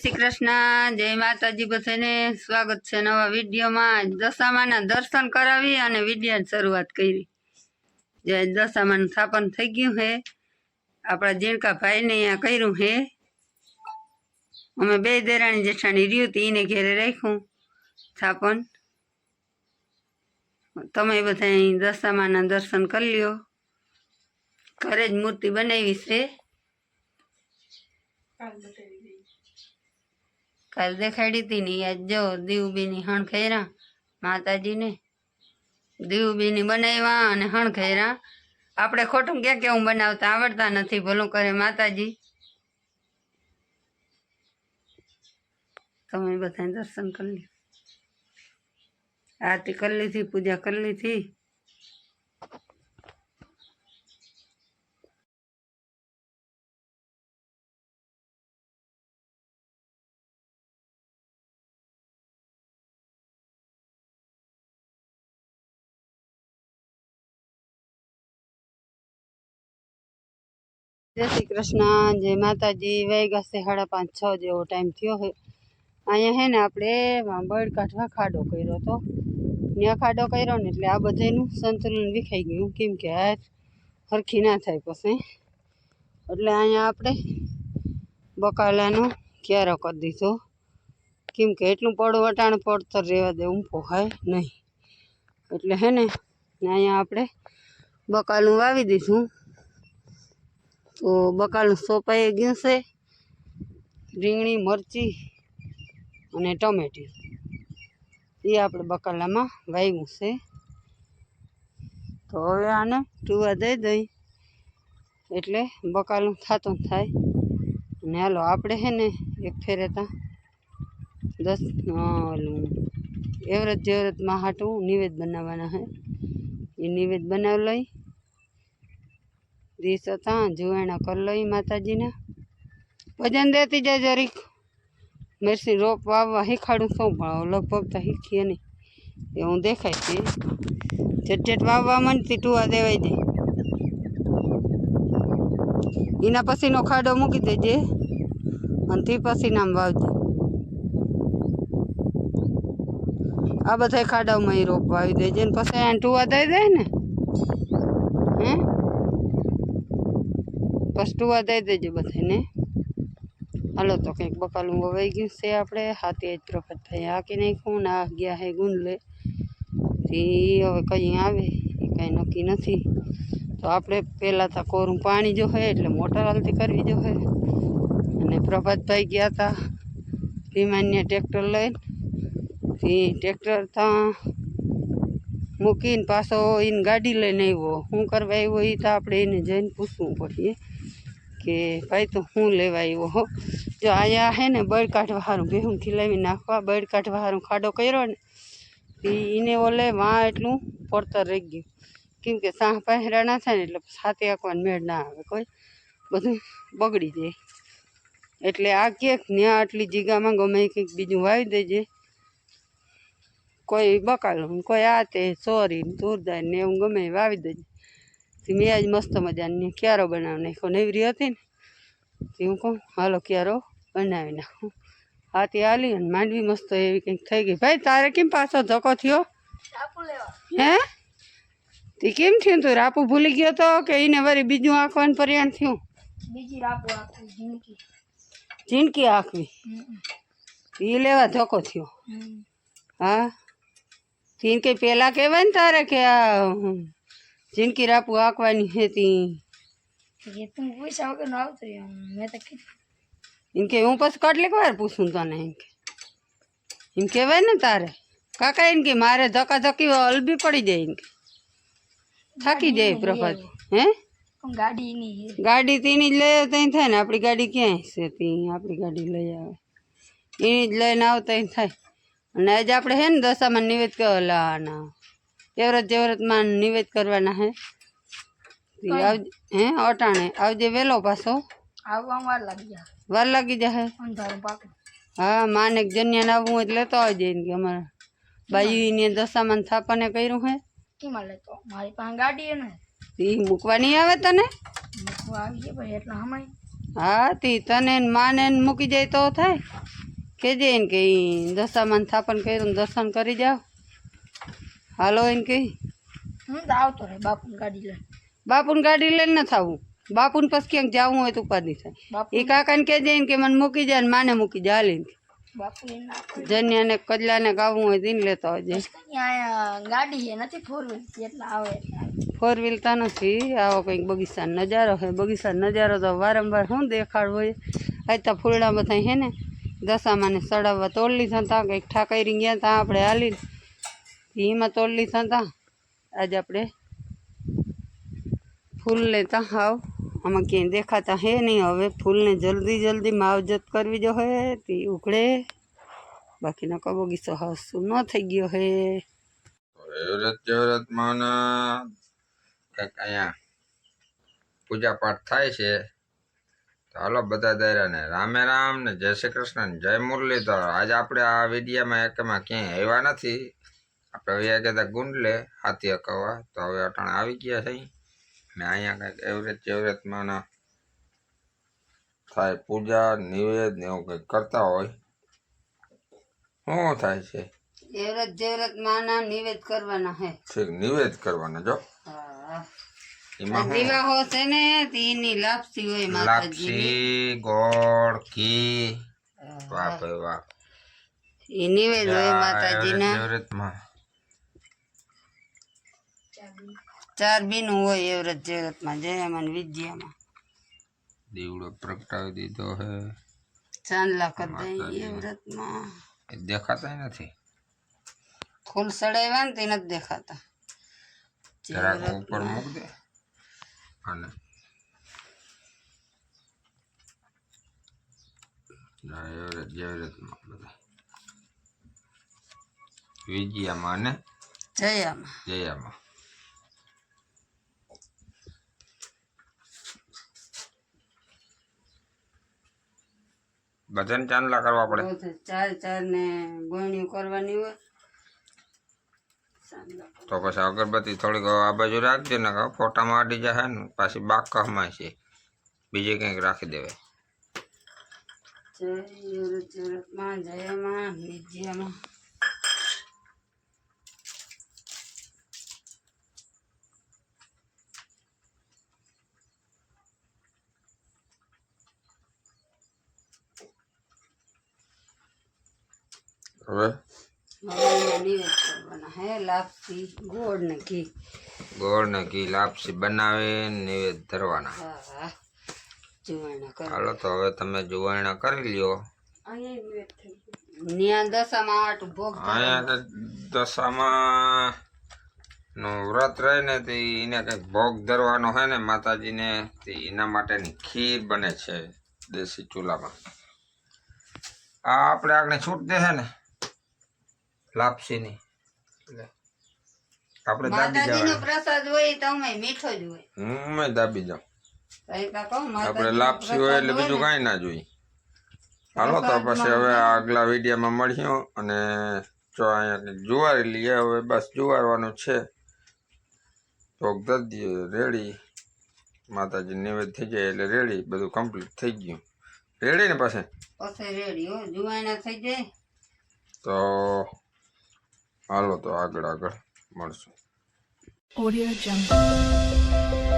શ્રી કૃષ્ણ. જય માતાજી બધાને સ્વાગત છે નવા વિડીયોમાં. દશામાના દર્શન કરાવી અને વીડિયો શરૂઆત કરી. જય દશામાનું સ્થાપન થઈ ગયું હે આપણા જીણકા ભાઈને અહીંયા કર્યું હે અમે બે દેરાણી જેઠાણી રહ્યું હતી એને ઘેરે રાખ્યું સ્થાપન તમે બધા અહીં દશામાના દર્શન કરી લ્યો. ઘરે જ મૂર્તિ બનાવી છે. કાલ દેખાડી હતી ને યાદ જો દીવબીની હણ ખૈરા, માતાજીને દીવબીની બનાવ્યા અને હણ ખૈરા. આપણે ખોટું ક્યાં કેવું બનાવતા? આવડતા નથી, ભલું કરે માતાજી. તમે બધાને દર્શન કરી લ્યો. આરતી કરી લીધી, પૂજા કરી લીધી. જય શ્રી કૃષ્ણ, જય માતાજી વાગ્યા છે સાડા પાંચ છ જેવો ટાઈમ થયો છે અહીંયા હે ને આપણે બળ કાઢવા ખાડો કર્યો હતો ત્યાં ખાડો કર્યો ને એટલે આ બધાનું સંતુલન વિખાઈ ગયું. કેમ કે આ હરખી ના થાય પછી. એટલે અહીંયા આપણે બકાલાનો ક્યારો કરી દીધો. કેમ કે એટલું પડું વટાણ પડતર રહેવા દે, ઊંપો ખાય નહીં. એટલે હે ને, અહીંયા આપણે બકાલું વાવી દીધું. તો બકાલું સોપાઈ ગયું છે, રીંગણી, મરચી અને ટમેટી. એ આપણે બકાલામાં વાવ્યું છે. તો હવે આને ટુવા દઈ દઈ. એટલે બકાલું થતું થાય. અને હાલો આપણે છે ને એક ફેરે ત્યાં દસ ઓલું એવરેજ જેવરેજમાં હાટું નિવેદ બનાવવાના છે એ નિવેદ બનાવી લઈ દીસ હતા જુવાણા કરી લઈ માતાજીના. ભજન દેતી જાય જરીક. મેરસી રોપ વાવવા શીખાડું શું પણ લગભગ તો શીખીએ નહીં. એ હું દેખાય છે. જેટ વાવવા માંડતી ટુવા દેવાઈ દે. એના પછીનો ખાડો મૂકી દેજે. અને તે પછી નામ વાવજે. આ બધા ખાડામાં એ રોપ વાવી દેજે ને પછી ટુવા દઈ દે ને. હે? બસ ટુવા દઈ દેજે બધાને. હાલો તો કંઈક બકાલું વવાઈ ગયું છે આપણે. હાથી જ પ્રફત થઈ હાકી નાખ્યું ને આ ગયા હે ગુંદલે તે હવે કઈ આવે એ કાંઈ નક્કી નથી. તો આપણે પહેલાં તો કોરું પાણી જો હે, એટલે મોટર હાલતી કરવી જો હે. અને પ્રભાતભાઈ ગયા હતા વિમાન્ય ટ્રેક્ટર લઈને. તે ટ્રેક્ટર ત્યાં મૂકીને પાછો એને ગાડી લઈને આવ્યો. શું કરવા આવ્યો એ તો આપણે એને જઈને પૂછવું પડીએ. કે ભાઈ તો હું લેવા આવ્યો હો? જો આયા હે ને બળ કાઢવા સારું ભેહું ખીલાવી નાખવા, બળ કાઢવા સારું ખાડો કર્યો ને એને ઓલે વાં એટલું પડતર રહી ગયું. કેમ કે સાહ પહેરા ના થાય ને એટલે સાથે આંકવાનો મેળ ના આવે કોઈ. બધું બગડી જાય. એટલે આ ક્યાંક ત્યાં આટલી જીગામાં ગમે કંઈક બીજું વાવી દેજે. કોઈ બકાલું કોઈ આ તે, સોરી ને ને એવું ગમે વાવી દેજે. તે મેં આજ મસ્ત મજાની ક્યારો બનાવી નાખ્યો નેવરી હતી ને તે હું કહું હાલો ક્યારો બનાવી નાખું હા તે હાલી અને માંડવી મસ્ત એવી કંઈક થઈ ગઈ ભાઈ તારે કેમ પાછો ધક્કો થયો હે તે કેમ થયું તું રાપુ ભૂલી ગયો તો કે એને વળી બીજું આંખવાનું પરિણામ થયું બીજી રાપો આખી જિંદગી જિંદગી આંખવી એ લેવા ધક્કો થયો હા તીન કંઈ પહેલાં કહેવાય ને તારે કે આ જિંદગી રાપુ આંકવાની હતી એ તું પૈસા વગર નો આવતો રહ્યો મેં તો કીધું એમ કે હું પછી કેટલીક વાર પૂછું તને એમ કે એમ કહેવાય ને તારે કાકા એમ કે મારે ધક્કા ધક્કી અલબી પડી જાય એમ કે થાકી જાય પ્રભાત હે પણ ગાડી ની છે ગાડી તેની જ લઈ આવે ત્યાં થાય ને આપણી ગાડી ક્યાંય છે ત્યાં આપણી ગાડી લઈ આવે એની જ લઈને આવતા અહીં થાય અને આજે આપણે હે ને દશામાં નિવેદ કરવાના એવરત જેવરતમાં નિવેદ કરવાના હે. હે અટાણે આવજે વહેલો પાછો. વાર લાગી જાય. વાર લાગી હા માને જન્યાને આવવું હોય લેતો આવજે કે અમારા. બાયુને દશામાં થાપાને કર્યું હે. કેમાં લેતો? મારી પાસે ગાડી ને એ મૂકવા નહીં આવે તને? મૂકવા ભાઈ એટલા હમણાં. હા તી તને ને માને મૂકી જાય તો થાય. કેજે એને કે ઈ દશામાન સ્થાપન કર્યું ને દર્શન કરી જાઓ. હાલો એને કહી હું તો આવતો રહે બાપુની ગાડી લઈને. બાપુન ગાડી લઈને ન થવું. બાપુને પછી ક્યાંક જવું હોય તો ઉપાધિ થાય. એ કાકાને કહેજે ને કે મને મૂકી જાય ને માને મૂકી જાય હાલીને. એ ના. જન્યાને કજલાને ગાવું હોય તેને લેતો આવજે. ગાડી છે નથી ફોર વ્હીલ એટલે આવે. ફોર વ્હીલ તો નથી આવો કંઈક બગીચાનો નજારો હોય બગીચાનો નજારો તો વારંવાર શું દેખાડ હોય? આજ તો ફૂલડા બધા હે ને દશામાને સડાવવા તોડ લીધા હતા કંઈક ઠાકરી ગયા હતા આપણે હાલી એમાં તોડ લીધા હતા. આજે આપણે ફૂલ લેતા હાવ આમાં ક્યાંય દેખાતા હે નહીં. હવે ફૂલને જલ્દી જલ્દી માવજત કરવી જો હે, તે ઉકળે બાકીનો કો બગીચો હાવ ન થઈ ગયો હે. અહીંયા પૂજા પાઠ થાય છે. હાલો બધા દયરાને રામે રામ ને જય શ્રી કૃષ્ણ જય મુરલીધર. આજે આપણે આ વિડીયામાં એકમાં ક્યાંય આવ્યા નથી. આપણે અહીંયા કહેતા ગુંડલે હાથી અકવા તો હવે અટાણા આવી ગયા છે. ને અહીંયા કંઈક એવરેજ એવરેજમાં થાય પૂજા નિવેદ ને એવું કંઈક કરતા હોય. શું થાય છે? એવરેજ જેવરત માના નિવેદ કરવાના હે. ઠીક નિવેદ કરવાના જો. એમાં શું? દીવાહો છે ને તેની લાપસી હોય માતાજી લાપસી ગોળ ઘી. વાહ ભાઈ વાહ. એ નિવેદ હોય માતાજીના. એવરેજમાં ચાર બીનું હોય એવરત જગતમાં જયામાં ને વિજયામાં દીવડો પ્રગટાવી દીધો હે. ચાંદલા કરી એવરતમાં દેખાતા નથી? ફૂલ સડાવ્યા ને તે નથી દેખાતા. જરાક ઉપર મૂક દે. અને ના, એવરેજ એવરેજમાં બધા. વિજયામાં ને જયામાં. જયામાં. બધાને ચાંદલા કરવા પડે. ચાર ચાર ને ગોળણીઓ કરવાની હોય. તો પછી અગરબત્તી થોડીક આ બાજુ રાખજો ને ફોટામાં અડી જાય ને પાછી બાકમાં છે. બીજે કંઈક રાખી દેવાય. જય જય માં જયામાં વિજયામાં હવે? ગોળ ને ઘી ગોળ ને ઘી. લાપસી બનાવી નિવેદ ધરવાના. હાલો તો હવે તમે જુવાણા કરી લ્યો. દશામાં નું વ્રત રહે ને તે એને કંઈક ભોગ ધરવાનો હોય ને માતાજીને તે એના માટેની ખીર બને છે દેશી ચૂલામાં. આ આપણે આગળ છૂટ દે છે ને. લાપસીની. ની આપણે દાબી જવાનું પ્રસાદ હોય તો અમે મીઠો જ હોય. હું મેં દાબી કહું આપણે લાપસી હોય એટલે બીજું કાંઈ ના જોઈએ. હાલો તો પછી હવે આગલા વિડીયોમાં મળ્યું અને જો અહીંયા જુવારી લઈએ. હવે બસ જુવારવાનું છે. ચોક દર્દી રેડી. માતાજી નિવેદ થઈ જાય એટલે રેડી. બધું કમ્પ્લીટ થઈ ગયું. રેડી ને પાસે પછી રેડી હો. જુવાણા થઈ જાય. તો હાલો તો આગળ આગળ મળશું. ઓડિયો જંગલ